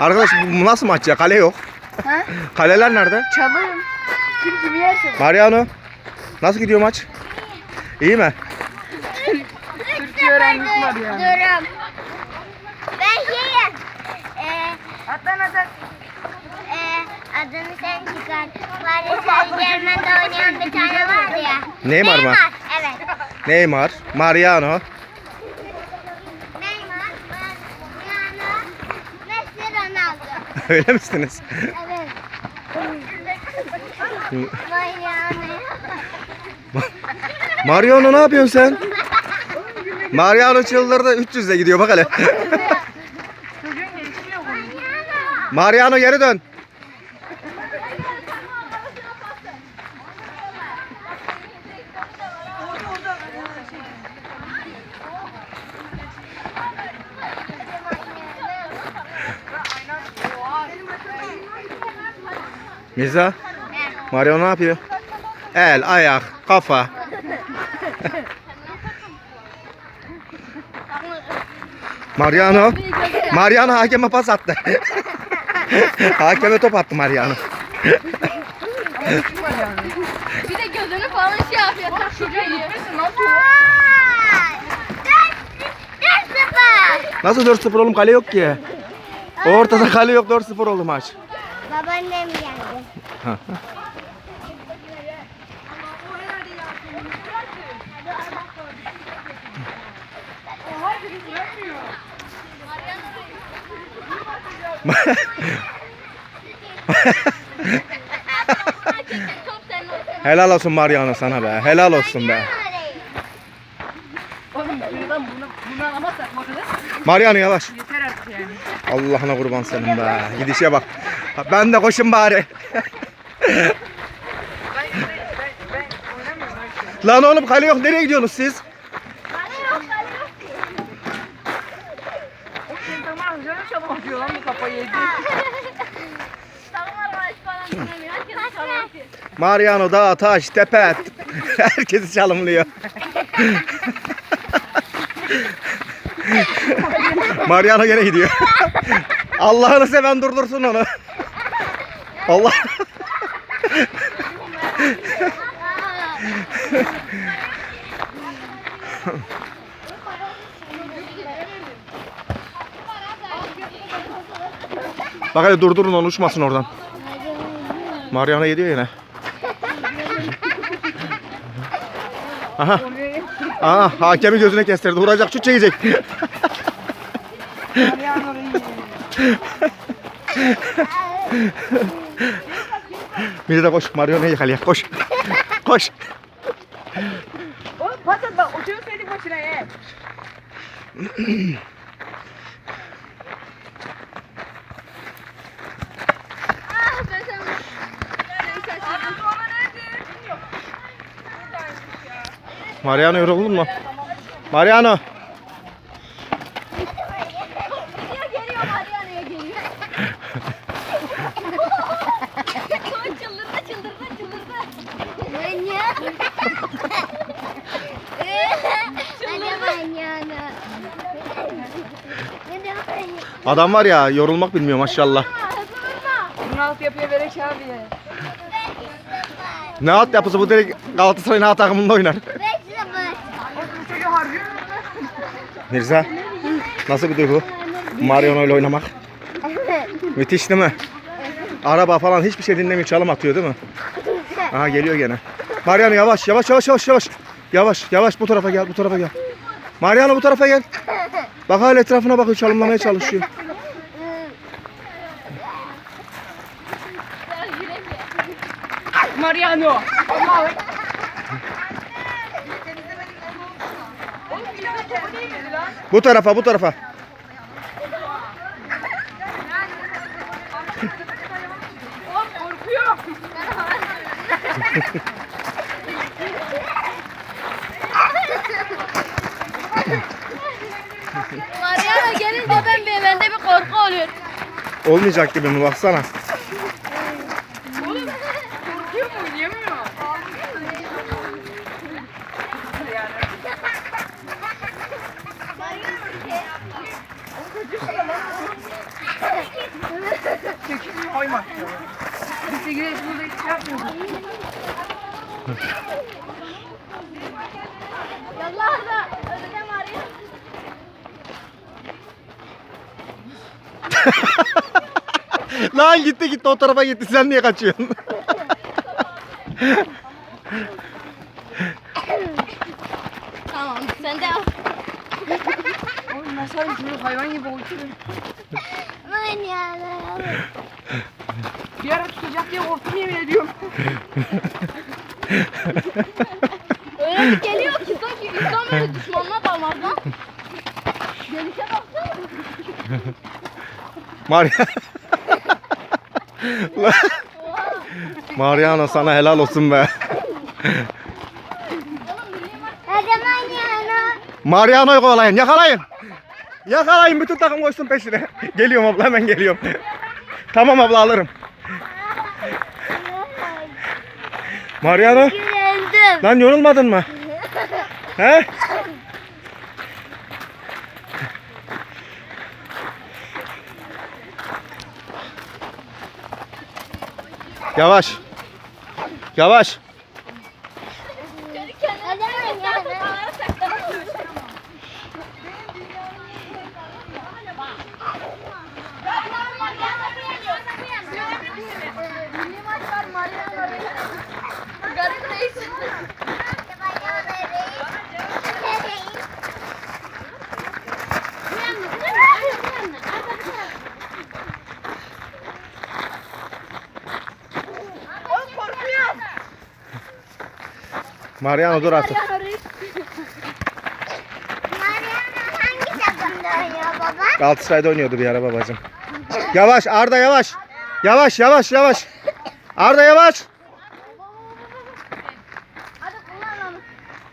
Arkadaş bu nasıl maç ya? Kale yok. Ha? Kaleler nerede? Çalın. Kim kimi yerse. Mariano. Nasıl gidiyor maç? İyi mi? Türkçe öğrenmiş var yani. Durum. Ben şeyim. Ee, Atlan atlan. e, adını sen çıkar. Paris Saint Germain'de oynayan bir tane vardı ya. Neymar mı? Evet. Neymar, Mariano. Neymar, Mariano, Öyle misiniz? Evet. Mariano. Ne yapıyorsun sen? Mariano çıldırdı 300'le gidiyor bak hele. Mariano geri dön. Mirza, Mariano ne yapıyor? El, ayak, kafa. Mariano. Mariano hakeme pas attı. hakeme top attı Mariano. Bir de gözünü falan şey yapıyor. Çocuğa gitmesin lan. Sıfır. Nasıl 4-0 oğlum kale yok ki. Ortada kale yok 4-0 oldu maç. Babaannem geldi. Helal olsun Mariano sana be. Helal olsun be. Oğlum yavaş. Allah'ına kurban senin be. Gidişe bak. Ben de koşun bari. Lan oğlum kale yok. Nereye gidiyorsunuz siz? O senin tamam canım atıyor lan bu kafayı yedi. Mariano dağ, taş, tepe. Herkesi çalımlıyor. Mariano gene gidiyor. Allah'ını seven durdursun onu. Allah. Bak hadi durdurun onu uçmasın oradan. Mariano gidiyor yine. Aha. Aha hakemi gözüne kestirdi. Vuracak şut çekecek. De koş. Mariano'yu yakalaya. Koş. koş. Oğlum pas at bak o çocuk senin başına ye. Ah ben sen. Mariano yoruldun mu? Mariano. Geliyor geliyor Mariano'ya geliyor. çıldırdı çıldırdı çıldırdı. Manyak. Hadi manyana. Ne demek manyak? Adam var ya yorulmak bilmiyor maşallah. Bunun alt yapıya verek abi. Ne alt yapısı bu direkt Galatasaray'ın A takımında oynar. Mirza. Nasıl bir duygu? Mariano ile oynamak. Müthiş değil mi? Araba falan hiçbir şey dinlemiyor çalım atıyor değil mi? Aha geliyor gene. Mariano yavaş yavaş yavaş yavaş yavaş. Yavaş yavaş bu tarafa gel bu tarafa gel. Mariano bu tarafa gel. Bak hala etrafına bakıyor çalımlamaya çalışıyor. Allah topu değmedi lan. Bu tarafa bu tarafa. Mariano gelince ben bir bende bir korku oluyor. Olmayacak gibi mi baksana. Yallah da ödem arıyor. Lan gitti gitti o tarafa gitti sen niye kaçıyorsun? Tamam sen de al. Oğlum ben sadece şunu hayvan gibi uçuyorum. Manyalar. Bir ara tutacak diye korktum yemin ediyorum. Öyle bir geliyor ki sanki insan böyle düşmanına dalmaz lan. Gelişe baksana. Maria. Mariano sana helal olsun be. Mariano'yu kovalayın yakalayın. Yakalayın bütün takım koşsun peşine. Geliyorum abla hemen geliyorum. tamam abla alırım. Mariano Güvendim. lan yorulmadın mı? He? Yavaş. Yavaş. Hadi manyana. Milli maç var Mariano Reis. Garip Reis. Oğlum korkuyorum. Mariano dur artık. Mariano hangi takımda oynuyor baba? Galatasaray'da oynuyordu bir ara babacığım. Yavaş Arda yavaş. Yavaş yavaş yavaş. Arda yavaş.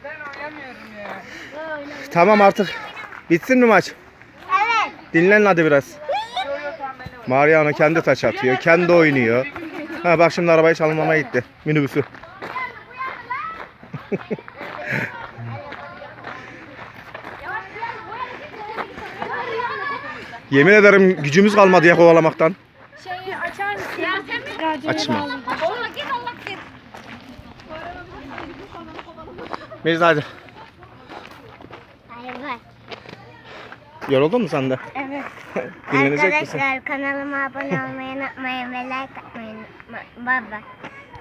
Ben oynamıyorum ya. Tamam artık. Bitsin mi maç? Evet. Dinlenin hadi biraz. Mariano kendi taç atıyor. Kendi oynuyor. Ha bak şimdi arabayı çalınmamaya gitti. Minibüsü. Yemin ederim gücümüz kalmadı ya kovalamaktan. Şeyi açar mısın? Açma. Mirza hadi. Hayır var. Yoruldun mu sen de? Evet. Dinlenecek misin? Arkadaşlar kanalıma abone olmayı unutmayın ve like atmayı unutmayın. Baba.